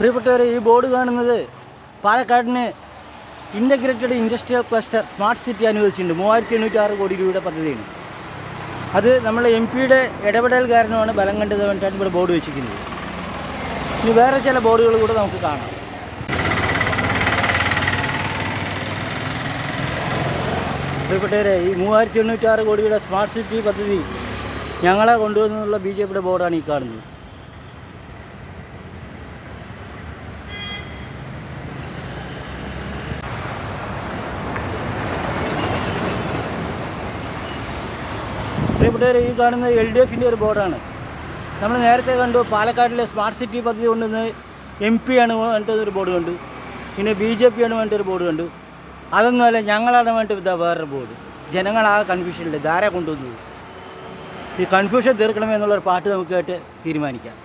പ്രിയപ്പെട്ടവരെ ഈ ബോർഡ് കാണുന്നത് പാലക്കാടിന് integrated industrial cluster smart city അനുവദിച്ചിട്ടുണ്ട്. മൂവായിരത്തി എണ്ണൂറ്റി കോടി രൂപയുടെ പദ്ധതിയാണ്. അത് നമ്മൾ എം പിയുടെ ഇടപെടൽ കാരണമാണ് ബലം കണ്ടത് വേണ്ടിയിട്ടാണ് ഇവിടെ ബോർഡ് വെച്ചിരിക്കുന്നത്. ഇനി വേറെ ചില ബോർഡുകൾ കൂടെ നമുക്ക് കാണാം. പ്രിയപ്പെട്ടവരെ ഈ മൂവായിരത്തി എണ്ണൂറ്റി കോടിയുടെ സ്മാർട്ട് സിറ്റി പദ്ധതി ഞങ്ങളെ കൊണ്ടുവന്നുള്ള ബി ജെ പിയുടെ ബോർഡാണ് ഈ കാണുന്നത്. പ്രിയപ്പെട്ടവരെ ഈ കാണുന്ന എൽ ഡി എഫിന്റെ ഒരു ബോർഡാണ്. നമ്മൾ നേരത്തെ കണ്ടു പാലക്കാടിലെ സ്മാർട്ട് സിറ്റി പദ്ധതി കൊണ്ടുവന്ന് എം പി ആണ് വേണ്ടത് ഒരു ബോർഡ് കണ്ടു. പിന്നെ ബി ജെ പി ആണ് വേണ്ട ഒരു ബോർഡ് കണ്ടു. അതൊന്നുമല്ല ഞങ്ങളാണ് വേണ്ട ഇതാ വേറൊരു ബോർഡ്. ജനങ്ങളാകെ കൺഫ്യൂഷനിൽ ധാര കൊണ്ടുവന്നത്? ഈ കൺഫ്യൂഷൻ തീർക്കണമെന്നുള്ളൊരു പാട്ട് നമുക്ക് കേട്ട് തീരുമാനിക്കാം.